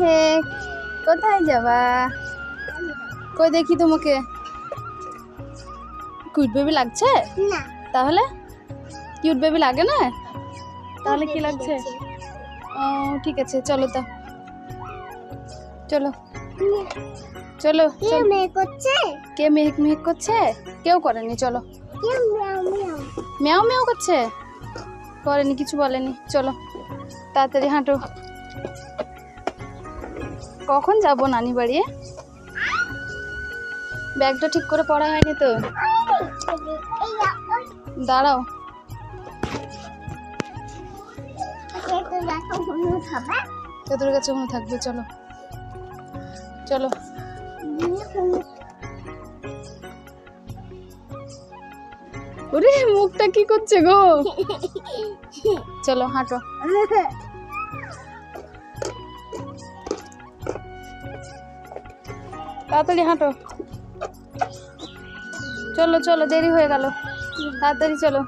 মেহেক কোথায় যাবা? কই দেখি তোমাকে। কিউট বেবি লাগছে? না। তাহলে? কিউট বেবি লাগে না? তাহলে কি লাগছে? ও ঠিক আছে চলো তো। চলো। চলো কে মেক করছে? কে মেহেক মেহেক করছে? কেউ করেনি চলো। মেয়াও মেয়াও করছে? করেনি কিছু বলেনি। চলো তাড়াতাড়ি হাঁটো। কখন যাব নানি বাড়ি? ব্যাগটা ঠিক করে পড়া হয়নি তো? দাঁড়াও। তো দেখো তোদের কাছে মনে থাকবে চলো। চলো। ওরে মুখটা কি করছে গো? চলো হাঁটো। তাড়াতাড়ি হাঁটো। চলো চলো দেরি হয়ে গেল। তাড়াতাড়ি চলো।